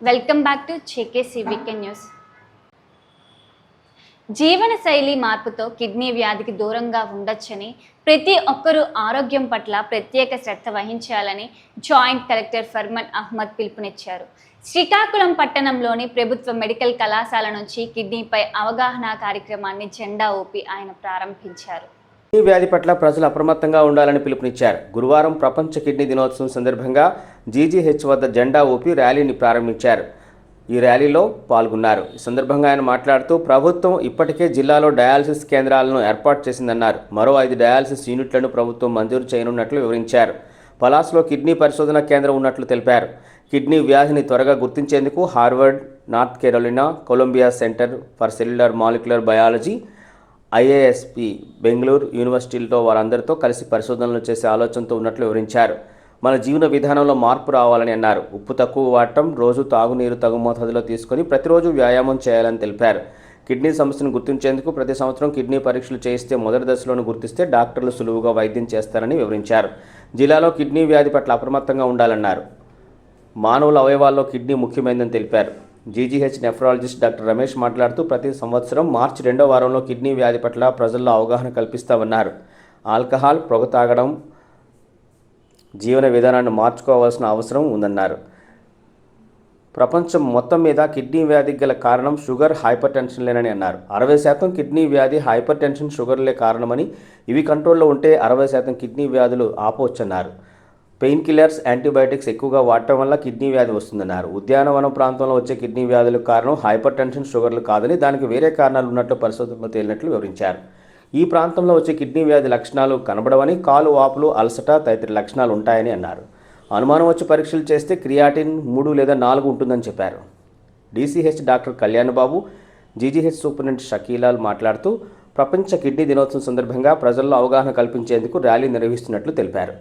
Welcome back to చేకేసి weekend news జీవన శైలి మార్పుతో కిడ్నీ వ్యాధికి దూరంగా ఉండొచ్చని ప్రతి ఒక్కరూ ఆరోగ్యం పట్ల ప్రత్యేక శ్రద్ధ వహించాలని జాయింట్ కలెక్టర్ ఫర్మన్ అహ్మద్ పిలుపునిచ్చారు. శ్రీకాకుళం పట్టణంలోని ప్రభుత్వ మెడికల్ కళాశాల నుంచి కిడ్నీపై అవగాహన కార్యక్రమాన్ని జెండా ఊపి ఆయన ప్రారంభించారు. కిడ్నీ వ్యాధి పట్ల ప్రజలు అప్రమత్తంగా ఉండాలని పిలుపునిచ్చారు. గురువారం ప్రపంచ కిడ్నీ దినోత్సవం సందర్భంగా జీజీహెచ్ వద్ద జెండా ఊపి ర్యాలీని ప్రారంభించారు. ఈ ర్యాలీలో పాల్గొన్నారు. ఈ సందర్భంగా ఆయన మాట్లాడుతూ ప్రభుత్వం ఇప్పటికే జిల్లాలో డయాలసిస్ కేంద్రాలను ఏర్పాటు చేసిందన్నారు. మరో ఐదు డయాలసిస్ యూనిట్లను ప్రభుత్వం మంజూరు చేయనున్నట్లు వివరించారు. పలాస్లో కిడ్నీ పరిశోధన కేంద్రం ఉన్నట్లు తెలిపారు. కిడ్నీ వ్యాధిని త్వరగా గుర్తించేందుకు Harvard North Carolina Columbia centre for cellular molecular biology IASP Bengaluru యూనివర్సిటీలతో వారందరితో కలిసి పరిశోధనలు చేసే ఆలోచనతో ఉన్నట్లు వివరించారు. మన జీవన విధానంలో మార్పు రావాలని అన్నారు. ఉప్పు తక్కువ వాడటం రోజు తాగునీరు తగు మోతాదులో తీసుకొని ప్రతిరోజు వ్యాయామం చేయాలని తెలిపారు. కిడ్నీ సమస్యను గుర్తించేందుకు ప్రతి సంవత్సరం కిడ్నీ పరీక్షలు చేయిస్తే మొదటి దశలోనూ గుర్తిస్తే డాక్టర్లు సులువుగా వైద్యం చేస్తారని వివరించారు. జిల్లాలో కిడ్నీ వ్యాధి పట్ల అప్రమత్తంగా ఉండాలన్నారు. మానవుల అవయవాల్లో కిడ్నీ ముఖ్యమైనదని తెలిపారు. జీజీహెచ్ నెఫ్రాలజిస్ట్ డాక్టర్ రమేష్ మాట్లాడుతూ ప్రతి సంవత్సరం మార్చి రెండో వారంలో కిడ్నీ వ్యాధి పట్ల ప్రజల్లో అవగాహన కల్పిస్తామన్నారు. ఆల్కహాల్ పొగ తాగడం జీవన విధానాన్ని మార్చుకోవాల్సిన అవసరం ఉందన్నారు. ప్రపంచం మొత్తం మీద కిడ్నీ వ్యాధికి గల కారణం షుగర్ హైపర్ టెన్షన్లేనని అన్నారు. అరవై శాతం కిడ్నీ వ్యాధి హైపర్ టెన్షన్ షుగర్లే కారణమని ఇవి కంట్రోల్లో ఉంటే అరవై శాతం కిడ్నీ వ్యాధులు ఆపవచ్చన్నారు. పెయిన్ కిల్లర్స్ యాంటీబయాటిక్స్ ఎక్కువగా వాడటం వల్ల కిడ్నీ వ్యాధి వస్తుందన్నారు. ఉద్యానవనం ప్రాంతంలో వచ్చే కిడ్నీ వ్యాధులకు కారణం హైపర్ టెన్షన్ షుగర్లు కాదని దానికి వేరే కారణాలు ఉన్నట్లు పరిశోధనలో తేలినట్లు వివరించారు. ఈ ప్రాంతంలో వచ్చే కిడ్నీ వ్యాధి లక్షణాలు కనబడవని కాలు వాపులు అలసట తదితర లక్షణాలు ఉంటాయని అన్నారు. అనుమానం వచ్చి పరీక్షలు చేస్తే క్రియాటిన్ మూడు లేదా నాలుగు ఉంటుందని చెప్పారు. DCH doctor Kalyan Babu GGH superintendent షకీలాల్ మాట్లాడుతూ ప్రపంచ కిడ్నీ దినోత్సవం సందర్భంగా ప్రజల్లో అవగాహన కల్పించేందుకు ర్యాలీ నిర్వహిస్తున్నట్లు తెలిపారు.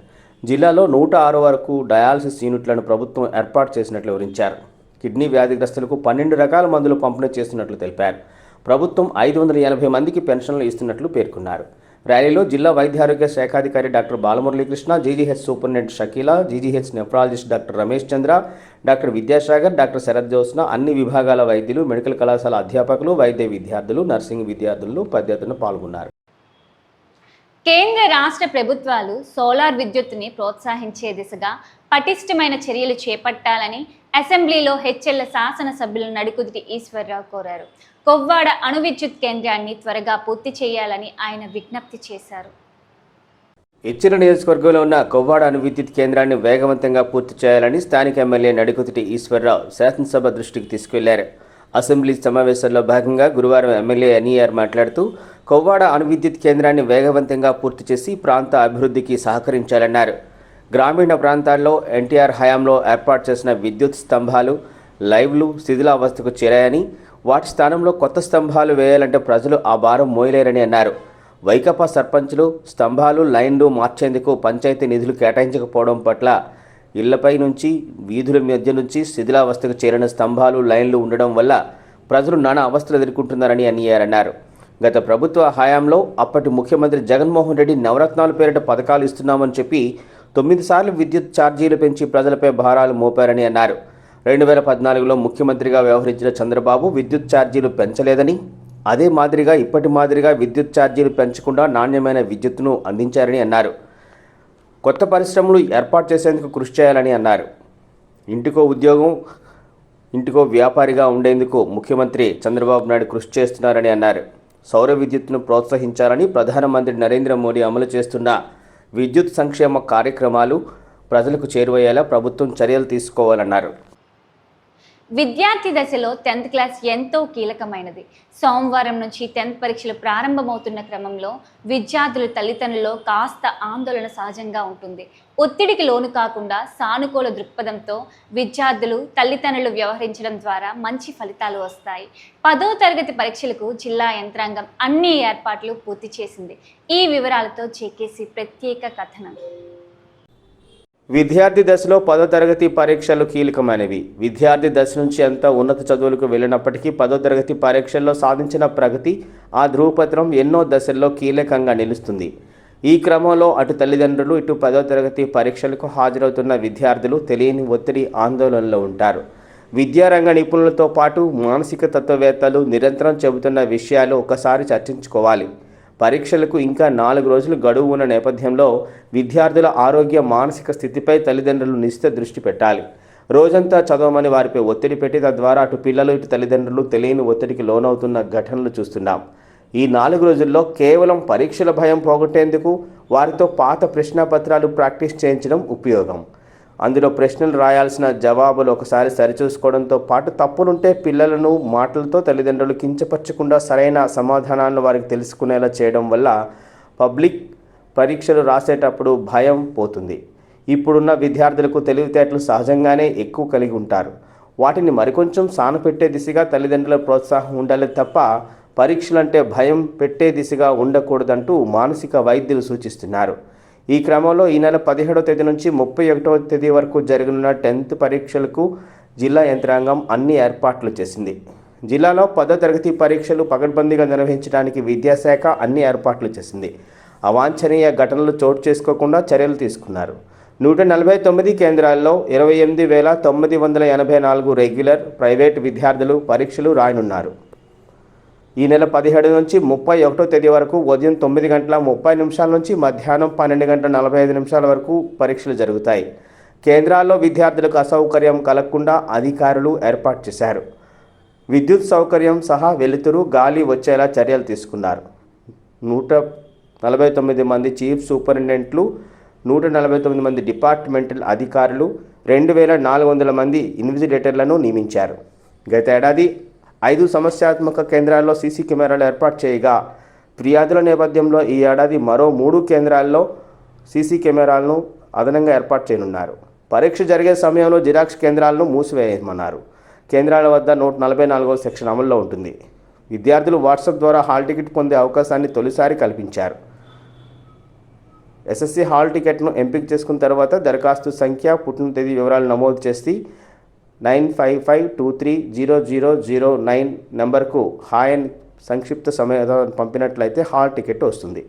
జిల్లాలో నూట ఆరు వరకు డయాలసిస్ యూనిట్లను ప్రభుత్వం ఏర్పాటు చేసినట్లు వివరించారు. కిడ్నీ వ్యాధిగ్రస్తులకు పన్నెండు రకాల మందులు పంపిణీ చేస్తున్నట్లు తెలిపారు. ప్రభుత్వం ఐదు వందల ఎనభై మందికి పెన్షన్లు ఇస్తున్నట్లు పేర్కొన్నారు. ర్యాలీలో జిల్లా వైద్యారోగ్య శాఖాధికారి doctor Balamuralikrishna GGH superintendent Shakeela GGH nephrologist doctor Ramesh Chandra doctor Vidyasagar doctor Sharath Josna అన్ని విభాగాల వైద్యులు మెడికల్ కళాశాల అధ్యాపకులు వైద్య విద్యార్థులు నర్సింగ్ విద్యార్థులు పద్ధతులను పాల్గొన్నారు. కేంద్ర రాష్ట్ర ప్రభుత్వాలు సోలార్ విద్యుత్తుని ప్రోత్సహించే దిశగా పటిష్టమైన చర్యలు చేపట్టాలని అసెంబ్లీలో హెచ్ఎల్ శాసనసభ్యులు నడుకుదిటి ఈశ్వరరావు కోరారు. కొవ్వాడ అణు విద్యుత్ కేంద్రాన్ని త్వరగా పూర్తి చేయాలని ఆయన విజ్ఞప్తి చేశారు. ఇచ్చిన నియోజకవర్గంలో ఉన్న కొవ్వాడ అణు విద్యుత్ కేంద్రాన్ని వేగవంతంగా పూర్తి చేయాలని స్థానిక ఎమ్మెల్యే నడికుతిటి ఈశ్వరరావు శాసనసభ దృష్టికి తీసుకెళ్ళారు. అసెంబ్లీ సమావేశంలో భాగంగా గురువారం ఎమ్మెల్యే ఎన్ఈఆర్ మాట్లాడుతూ కొవ్వాడ అణు విద్యుత్ కేంద్రాన్ని వేగవంతంగా పూర్తి చేసి ప్రాంత అభివృద్ధికి సహకరించాలన్నారు. గ్రామీణ ప్రాంతాల్లో ఎన్టీఆర్ హయాంలో ఏర్పాటు చేసిన విద్యుత్ స్తంభాలు లైవ్లు శిథిలావస్థకు చేరాయని వాటి స్థానంలో కొత్త స్తంభాలు వేయాలంటే ప్రజలు ఆ భారం మోయలేరని అన్నారు. వైకపా సర్పంచులు స్తంభాలు లైన్లు మార్చేందుకు పంచాయతీ నిధులు కేటాయించకపోవడం పట్ల ఇళ్ళపై నుంచి వీధుల మధ్య నుంచి శిథిలావస్థకు చేరిన స్తంభాలు లైన్లు ఉండడం వల్ల ప్రజలు నానా అవస్థలు ఎదుర్కొంటున్నారని అన్నారు గత ప్రభుత్వ హయాంలో అప్పటి ముఖ్యమంత్రి జగన్మోహన్ రెడ్డి నవరత్నాల పేరిట పథకాలు ఇస్తున్నామని చెప్పి తొమ్మిది సార్లు విద్యుత్ ఛార్జీలు పెంచి ప్రజలపై భారాలు మోపారని అన్నారు. రెండు వేల పద్నాలుగులో ముఖ్యమంత్రిగా వ్యవహరించిన చంద్రబాబు విద్యుత్ ఛార్జీలు పెంచలేదని అదే మాదిరిగా ఇప్పటి మాదిరిగా విద్యుత్ ఛార్జీలు పెంచకుండా నాణ్యమైన విద్యుత్తును అందించారని అన్నారు. కొత్త పరిశ్రమలు ఏర్పాటు చేసేందుకు కృషి చేయాలని అన్నారు. ఇంటికో ఉద్యోగం ఇంటికో వ్యాపారిగా ఉండేందుకు ముఖ్యమంత్రి చంద్రబాబు నాయుడు కృషి చేస్తున్నారని అన్నారు. సౌర విద్యుత్ను ప్రోత్సహించాలని ప్రధానమంత్రి నరేంద్ర మోడీ అమలు చేస్తున్న విద్యుత్ సంక్షేమ కార్యక్రమాలు ప్రజలకు చేరువయ్యేలా ప్రభుత్వం చర్యలు తీసుకోవాలన్నారు. విద్యార్థి దశలో టెన్త్ క్లాస్ ఎంతో కీలకమైనది. సోమవారం నుంచి టెన్త్ పరీక్షలు ప్రారంభమవుతున్న క్రమంలో విద్యార్థుల తల్లిదండ్రుల్లో కాస్త ఆందోళన సహజంగా ఉంటుంది. ఒత్తిడికి లోను కాకుండా సానుకూల దృక్పథంతో విద్యార్థులు తల్లిదండ్రులు వ్యవహరించడం ద్వారా మంచి ఫలితాలు వస్తాయి. పదో తరగతి పరీక్షలకు జిల్లా యంత్రాంగం అన్ని ఏర్పాట్లు పూర్తి చేసింది. ఈ వివరాలతో చేకేసి ప్రత్యేక కథనం. విద్యార్థి దశలో పదో తరగతి పరీక్షలు కీలకమైనవి. విద్యార్థి దశ నుంచి ఎంత ఉన్నత చదువులకు వెళ్ళినప్పటికీ పదో తరగతి పరీక్షల్లో సాధించిన ప్రగతి ఆ ధృవపత్రం ఎన్నో దశల్లో కీలకంగా నిలుస్తుంది. ఈ క్రమంలో అటు తల్లిదండ్రులు ఇటు పదో తరగతి పరీక్షలకు హాజరవుతున్న విద్యార్థులు తెలియని ఒత్తిడి ఆందోళనలో ఉంటారు. విద్యారంగ నిపుణులతో పాటు మానసిక తత్వవేత్తలు నిరంతరం చెబుతున్న విషయాలు ఒకసారి చర్చించుకోవాలి. పరీక్షలకు ఇంకా నాలుగు రోజులు గడువు ఉన్న నేపథ్యంలో విద్యార్థుల ఆరోగ్య మానసిక స్థితిపై తల్లిదండ్రులు నిశ్చిత దృష్టి పెట్టాలి. రోజంతా చదవమని వారిపై ఒత్తిడి పెట్టి తద్వారా అటు పిల్లలు ఇటు తల్లిదండ్రులు తెలియని ఒత్తిడికి లోనవుతున్న ఘటనలు చూస్తున్నాం. ఈ నాలుగు రోజుల్లో కేవలం పరీక్షల భయం పోగొట్టేందుకు వారితో పాత ప్రశ్నపత్రాలు ప్రాక్టీస్ చేయించడం ఉపయోగం. అందులో ప్రశ్నలు రాయాల్సిన జవాబులు ఒకసారి సరిచూసుకోవడంతో పాటు తప్పులుంటే పిల్లలను మాటలతో తల్లిదండ్రులు కించపరచకుండా సరైన సమాధానాలను వారికి తెలుసుకునేలా చేయడం వల్ల పబ్లిక్ పరీక్షలు రాసేటప్పుడు భయం పోతుంది. ఇప్పుడున్న విద్యార్థులకు తెలివితేటలు సహజంగానే ఎక్కువ కలిగి ఉంటారు. వాటిని మరికొంచెం సానపెట్టే దిశగా తల్లిదండ్రుల ప్రోత్సాహం ఉండాలి తప్ప పరీక్షలంటే భయం పెట్టే దిశగా ఉండకూడదంటూ మానసిక వైద్యులు సూచిస్తున్నారు. ఈ క్రమంలో ఈ నెల పదిహేడవ తేదీ నుంచి ముప్పై ఒకటవ తేదీ వరకు జరగనున్న టెన్త్ పరీక్షలకు జిల్లా యంత్రాంగం అన్ని ఏర్పాట్లు చేసింది. జిల్లాలో పదో తరగతి పరీక్షలు పకడ్బందీగా నిర్వహించడానికి విద్యాశాఖ అన్ని ఏర్పాట్లు చేసింది. అవాంఛనీయ ఘటనలు చోటు చేసుకోకుండా చర్యలు తీసుకున్నారు. నూట నలభై తొమ్మిది కేంద్రాల్లో ఇరవై ఎనిమిది వేల తొమ్మిది వందల ఎనభై నాలుగు రెగ్యులర్ ప్రైవేట్ విద్యార్థులు పరీక్షలు రాయనున్నారు. ఈ నెల పదిహేడు నుంచి ముప్పై ఒకటో తేదీ వరకు ఉదయం తొమ్మిది గంటల ముప్పై నిమిషాల నుంచి మధ్యాహ్నం పన్నెండు గంటల నలభై ఐదు నిమిషాల వరకు పరీక్షలు జరుగుతాయి. కేంద్రాల్లో విద్యార్థులకు అసౌకర్యం కలగకుండా అధికారులు ఏర్పాటు చేశారు. విద్యుత్ సౌకర్యం సహా వెలుతురు గాలి వచ్చేలా చర్యలు తీసుకున్నారు. నూట నలభై తొమ్మిది మంది చీఫ్ సూపరింటెండెంట్లు నూట నలభై తొమ్మిది మంది డిపార్ట్మెంటల్ అధికారులు రెండు వేల నాలుగు వందల మంది ఇన్విజిలేటర్లను నియమించారు. గత ఏడాది ఐదు సమస్యాత్మక కేంద్రాల్లో సీసీ కెమెరాలు ఏర్పాటు చేయగా ఫిర్యాదుల నేపథ్యంలో ఈ ఏడాది మరో మూడు కేంద్రాల్లో సీసీ కెమెరాలను అదనంగా ఏర్పాటు చేయనున్నారు. పరీక్ష జరిగే సమయంలో జిరాక్స్ కేంద్రాలను మూసివేయమన్నారు. కేంద్రాల వద్ద నూట నలభై నాలుగవ సెక్షన్ అమల్లో ఉంటుంది. విద్యార్థులు వాట్సాప్ ద్వారా హాల్ టికెట్ పొందే అవకాశాన్ని తొలిసారి కల్పించారు. ఎస్ఎస్సి హాల్ టికెట్ను ఎంపిక చేసుకున్న తర్వాత దరఖాస్తు సంఖ్య పుట్టిన తేదీ వివరాలు నమోదు చేసి nine five five two three zero zero zero nine నెంబర్కు హాయ్ అని సంక్షిప్త సమయం పంపినట్లయితే హాల్ టికెట్ వస్తుంది.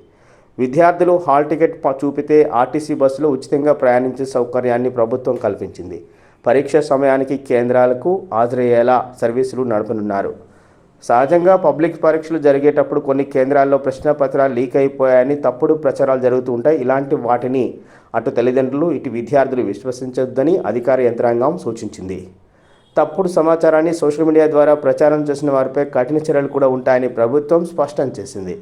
విద్యార్థులు హాల్ టికెట్ చూపితే ఆర్టీసీ బస్సులో ఉచితంగా ప్రయాణించే సౌకర్యాన్ని ప్రభుత్వం కల్పించింది. పరీక్ష సమయానికి కేంద్రాలకు హాజరయ్యేలా సర్వీసులు నడపనున్నారు. సహజంగా పబ్లిక్ పరీక్షలు జరిగేటప్పుడు కొన్ని కేంద్రాల్లో ప్రశ్నపత్రాలు లీక్ అయిపోయాయని తప్పుడు ప్రచారాలు జరుగుతూ ఉంటాయి. ఇలాంటి వాటిని అటు తల్లిదండ్రులు ఇటు విద్యార్థులు విశ్వసించొద్దని అధికార యంత్రాంగం సూచించింది. తప్పుడు సమాచారాన్ని సోషల్ మీడియా ద్వారా ప్రచారం చేసిన వారిపై కఠిన చర్యలు కూడా ఉంటాయని ప్రభుత్వం స్పష్టం చేసింది.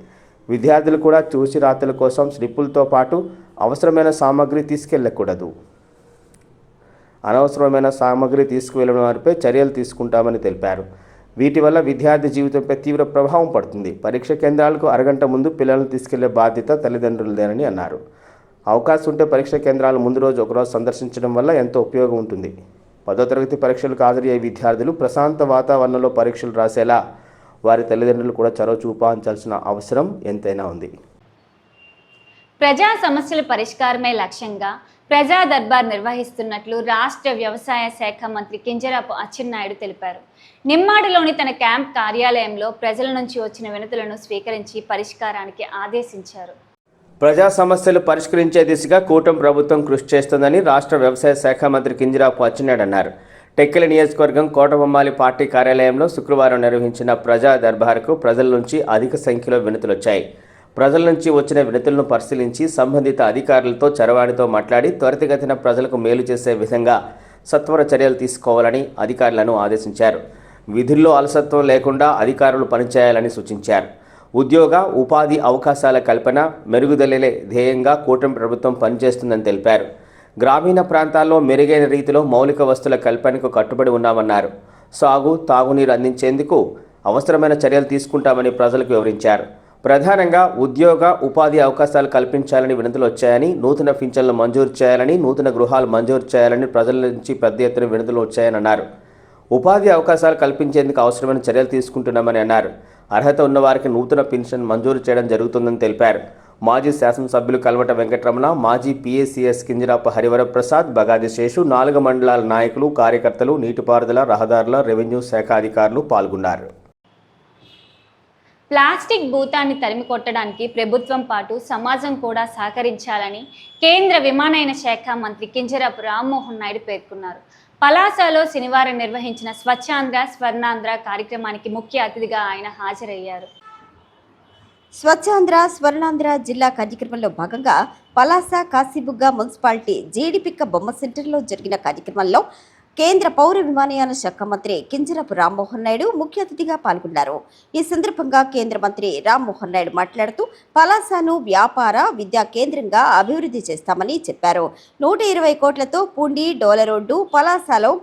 విద్యార్థులు కూడా చూసి రాతల కోసం స్లిప్పులతో పాటు అవసరమైన సామాగ్రి తీసుకెళ్ళకూడదు అనవసరమైన సామాగ్రి తీసుకువెళ్ళడం వారిపై చర్యలు తీసుకుంటామని తెలిపారు. వీటి వల్ల విద్యార్థి జీవితంపై తీవ్ర ప్రభావం పడుతుంది. పరీక్ష కేంద్రాలకు అరగంట ముందు పిల్లలను తీసుకెళ్ళే బాధ్యత తల్లిదండ్రులదేనని అన్నారు. అవకాశం ఉంటే పరీక్షా కేంద్రాలు ముందు రోజు ఒకరోజు సందర్శించడం వల్ల ఎంతో ఉపయోగం ఉంటుంది. పదో తరగతి పరీక్షలకు హాజరయ్యే విద్యార్థులు ప్రశాంత వాతావరణంలో పరీక్షలు రాసేలా వారి తల్లిదండ్రులు కూడా చొరవ చూపాల్సిన అవసరం ఎంతైనా ఉంది. ప్రజా సమస్యల పరిష్కారమే లక్ష్యంగా ప్రజా దర్బార్ నిర్వహిస్తున్నట్లు రాష్ట్ర వ్యవసాయ శాఖ మంత్రి కింజరాపు అచ్చెన్నాయుడు తెలిపారు. నిమ్మాడిలోని తన క్యాంప్ కార్యాలయంలో ప్రజల నుంచి వచ్చిన వినతులను స్వీకరించి పరిష్కారానికి ఆదేశించారు. ప్రజా సమస్యలు పరిష్కరించే దిశగా కూటమి ప్రభుత్వం కృషి చేస్తుందని రాష్ట్ర వ్యవసాయ శాఖ మంత్రి కింజరాపు అచ్చెన్నాయుడు అన్నారు టెక్కెల నియోజకవర్గం కోటబొమ్మాలి పార్టీ కార్యాలయంలో శుక్రవారం నిర్వహించిన ప్రజా దర్బార్కు ప్రజల నుంచి అధిక సంఖ్యలో వినతులు వచ్చాయి ప్రజల నుంచి వచ్చిన వినతులను పరిశీలించి సంబంధిత అధికారులతో చరవాణితో మాట్లాడి త్వరితగతిన ప్రజలకు మేలు చేసే విధంగా సత్వర చర్యలు తీసుకోవాలని అధికారులను ఆదేశించారు. విధుల్లో అలసత్వం లేకుండా అధికారులు పనిచేయాలని సూచించారు. ఉద్యోగ ఉపాధి అవకాశాల కల్పన మెరుగుదలలే ధ్యేయంగా కూటమి ప్రభుత్వం పనిచేస్తుందని తెలిపారు. గ్రామీణ ప్రాంతాల్లో మెరుగైన రీతిలో మౌలిక వస్తువుల కల్పనకు కట్టుబడి ఉన్నామన్నారు. సాగు తాగునీరు అందించేందుకు అవసరమైన చర్యలు తీసుకుంటామని ప్రజలకు వివరించారు. ప్రధానంగా ఉద్యోగ ఉపాధి అవకాశాలు కల్పించాలని వినతులు వచ్చాయని నూతన పింఛన్లు మంజూరు చేయాలని నూతన గృహాలు మంజూరు చేయాలని ప్రజల నుంచి పెద్ద ఎత్తున వినతులు వచ్చాయని అన్నారు. ఉపాధి అవకాశాలు కల్పించేందుకు అవసరమైన చర్యలు తీసుకుంటున్నామని అన్నారు. అర్హత ఉన్నవారికి నూతన పెన్షన్ మంజూరు చేయడం జరుగుతుందని తెలిపారు. మాజీ శాసనసభ్యులు కల్వట వెంకటరమణ మాజీ పిఎస్సిఎస్ కింజరాపు హరివరప్రసాద్ బగాది శేషు నాలుగు మండలాల నాయకులు కార్యకర్తలు నీటిపారుదల రహదారుల రెవెన్యూ శాఖ అధికారులు పాల్గొన్నారు. ప్లాస్టిక్ భూతాన్ని తరిమి కొట్టడానికి ప్రభుత్వం పాటు సమాజం కూడా సహకరించాలని కేంద్ర విమానయాన శాఖ మంత్రి కింజరాపు రామ్మోహన్ నాయుడు పేర్కొన్నారు. పలాసలో శనివారం నిర్వహించిన స్వచ్ఛాంధ్ర స్వర్ణాంధ్ర కార్యక్రమానికి ముఖ్య అతిథిగా ఆయన హాజరయ్యారు. స్వచ్ఛాంధ్ర స్వర్ణాంధ్ర జిల్లా కార్యక్రమంలో భాగంగా పలాస కాశీబుగ్గ మున్సిపాలిటీ జీడిపిక్క బొమ్మ సెంటర్లో జరిగిన కార్యక్రమంలో కేంద్ర పౌర విమానయాన శాఖ మంత్రి కింజరపు రామ్మోహన్ నాయుడు ముఖ్య అతిథిగా పాల్గొన్నారు. ఈ సందర్భంగా కేంద్ర మంత్రి రామ్మోహన్ నాయుడు మాట్లాడుతూ పలాసను వ్యాపార విద్యా కేంద్రంగా అభివృద్ధి చేస్తామని చెప్పారు. నూట ఇరవై కోట్లతో పూండి డోల రోడ్డు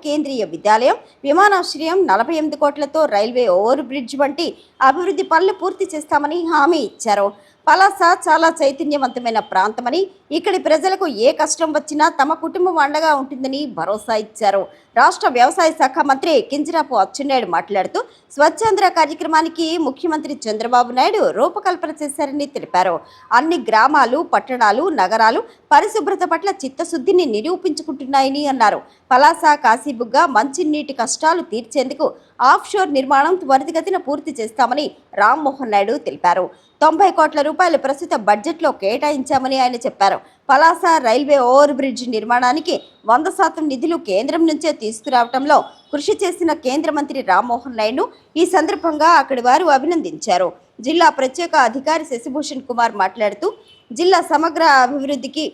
కేంద్రీయ విద్యాలయం విమానాశ్రయం నలభై ఎనిమిది కోట్లతో రైల్వే ఓవర్ బ్రిడ్జ్ వంటి అభివృద్ధి పనులు పూర్తి చేస్తామని హామీ ఇచ్చారు. పలాస చాలా చైతన్యవంతమైన ప్రాంతమని ఇక్కడి ప్రజలకు ఏ కష్టం వచ్చినా తమ కుటుంబం అండగా ఉంటుందని భరోసా ఇచ్చారు. రాష్ట్ర వ్యవసాయ శాఖ మంత్రి కింజరాపు అచ్చెన్నాయుడు మాట్లాడుతూ స్వచ్ఛాంధ్ర కార్యక్రమానికి ముఖ్యమంత్రి చంద్రబాబు నాయుడు రూపకల్పన చేశారని తెలిపారు. అన్ని గ్రామాలు పట్టణాలు నగరాలు పరిశుభ్రత పట్ల చిత్తశుద్ధిని నిరూపించుకుంటున్నాయని అన్నారు. పలాస కాశీబుగ్గ మంచినీటి కష్టాలు తీర్చేందుకు ఆఫ్షోర్ నిర్మాణం త్వరితగతిన పూర్తి చేస్తామని రామ్మోహన్ నాయుడు తెలిపారు. తొంభై కోట్ల రూపాయలు ప్రస్తుత బడ్జెట్లో కేటాయించామని ఆయన చెప్పారు. పలాస రైల్వే ఓవర్ బ్రిడ్జ్ నిర్మాణానికి వంద శాతం నిధులు కేంద్రం నుంచే తీసుకురావడంలో కృషి చేసిన కేంద్ర మంత్రి రామ్మోహన్ నాయుడు ఈ సందర్భంగా అక్కడి వారు అభినందించారు. జిల్లా ప్రత్యేక అధికారి శశిభూషణ్ కుమార్ మాట్లాడుతూ జిల్లా సమగ్ర అభివృద్ధికి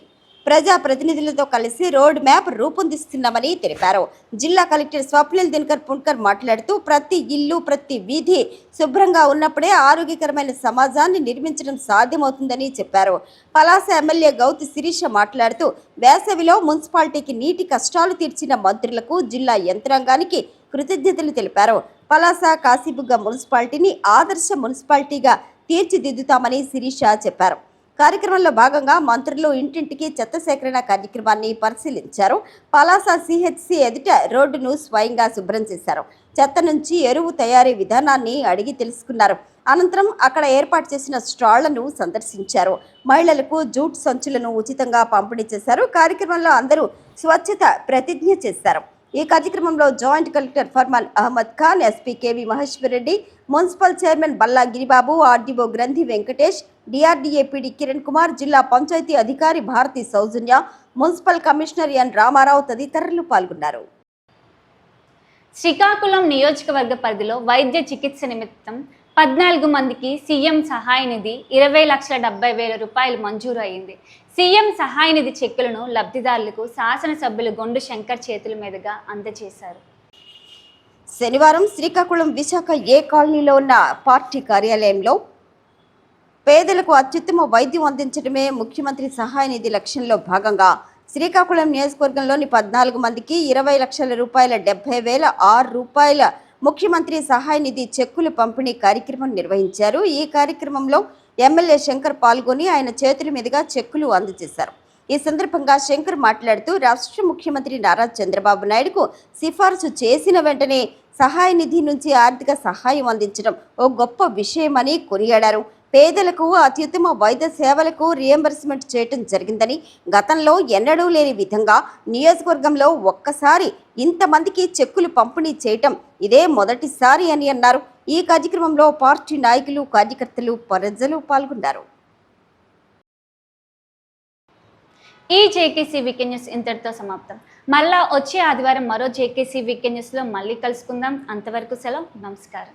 ప్రజా ప్రతినిధులతో కలిసి రోడ్ మ్యాప్ రూపొందిస్తున్నామని తెలిపారు. జిల్లా కలెక్టర్ స్వప్నిల్ దినకర్ పుణ్కర్ మాట్లాడుతూ ప్రతి ఇల్లు ప్రతి వీధి శుభ్రంగా ఉన్నప్పుడే ఆరోగ్యకరమైన సమాజాన్ని నిర్మించడం సాధ్యమవుతుందని చెప్పారు. పలాస ఎమ్మెల్యే గౌతి శిరీష మాట్లాడుతూ వేసవిలో మున్సిపాలిటీకి నీటి కష్టాలు తీర్చిన మంత్రులకు జిల్లా యంత్రాంగానికి కృతజ్ఞతలు తెలిపారు. పలాస కాశీబుగ్గ మున్సిపాలిటీని ఆదర్శ మున్సిపాలిటీగా తీర్చిదిద్దుతామని శిరీష చెప్పారు. కార్యక్రమంలో భాగంగా మంత్రులు ఇంటింటికి చెత్త సేకరణ కార్యక్రమాన్ని పరిశీలించారు. పలాస సిహెచ్సి ఎదుట రోడ్డును స్వయంగా శుభ్రం చేశారు. చెత్త నుంచి ఎరువు తయారీ విధానాన్ని అడిగి తెలుసుకున్నారు. అనంతరం అక్కడ ఏర్పాటు చేసిన స్టాళ్ళను సందర్శించారు. మహిళలకు జూట్ సంచులను ఉచితంగా పంపిణీ చేశారు. కార్యక్రమంలో అందరూ స్వచ్ఛత ప్రతిజ్ఞ చేశారు. ఈ కార్యక్రమంలో joint collector Farmal Ahmed Khan SP KV Maheshwar Reddy municipal chairman Balla Giribabu RDO Granthi Venkatesh DRDA PD Kiran Kumar జిల్లా పంచాయతీ అధికారి Bharathi Soujanya municipal commissioner N Ramarao తదితరులు పాల్గొన్నారు. శ్రీకాకుళం నియోజకవర్గ పరిధిలో వైద్య చికిత్స నిమిత్తం పద్నాలుగు మందికి సీఎం సహాయ నిధి ఇరవై లక్షల డెబ్బై వేల రూపాయలు మంజూరు అయింది సీఎం సహాయ నిధి చెక్కులను లబ్ధిదారులకు శాసనసభ్యులు గొండు శంకర్ చేతుల మీదుగా అందజేశారు. శనివారం శ్రీకాకుళం విశాఖ ఏ కాలనీలో ఉన్న పార్టీ కార్యాలయంలో పేదలకు అత్యుత్తమ వైద్యం అందించడమే ముఖ్యమంత్రి సహాయ నిధి లక్ష్యంలో భాగంగా శ్రీకాకుళం నియోజకవర్గంలోని పద్నాలుగు మందికి ఇరవై లక్షల రూపాయల డెబ్బై వేల ఆరు రూపాయల ముఖ్యమంత్రి సహాయ నిధి చెక్కులు పంపిణీ కార్యక్రమం నిర్వహించారు. ఈ కార్యక్రమంలో ఎమ్మెల్యే శంకర్ పాల్గొని ఆయన చేతుల మీదుగా చెక్కులు అందజేశారు. ఈ సందర్భంగా శంకర్ మాట్లాడుతూ రాష్ట్ర ముఖ్యమంత్రి నారా చంద్రబాబు నాయుడుకు సిఫార్సు చేసిన వెంటనే సహాయ నిధి నుంచి ఆర్థిక సహాయం అందించడం ఓ గొప్ప విషయమని కొనియాడారు. పేదలకు అత్యుత్తమ వైద్య సేవలకు రియంబర్స్మెంట్ చేయటం జరిగిందని గతంలో ఎన్నడూ లేని విధంగా నియోజకవర్గంలో ఒక్కసారి ఇంతమందికి చెక్కులు పంపిణీ చేయటం ఇదే మొదటిసారి అని అన్నారు. ఈ కార్యక్రమంలో పార్టీ నాయకులు కార్యకర్తలు ప్రజలు పాల్గొన్నారు. ఈ జేకేసీ వీకెండ్ న్యూస్ ఇంతటితో సమాప్తం. మళ్ళా వచ్చే ఆదివారం మరో జేకేసీ వీకెండ్ న్యూస్లో మళ్ళీ కలుసుకుందాం. అంతవరకు సెలవు. నమస్కారం.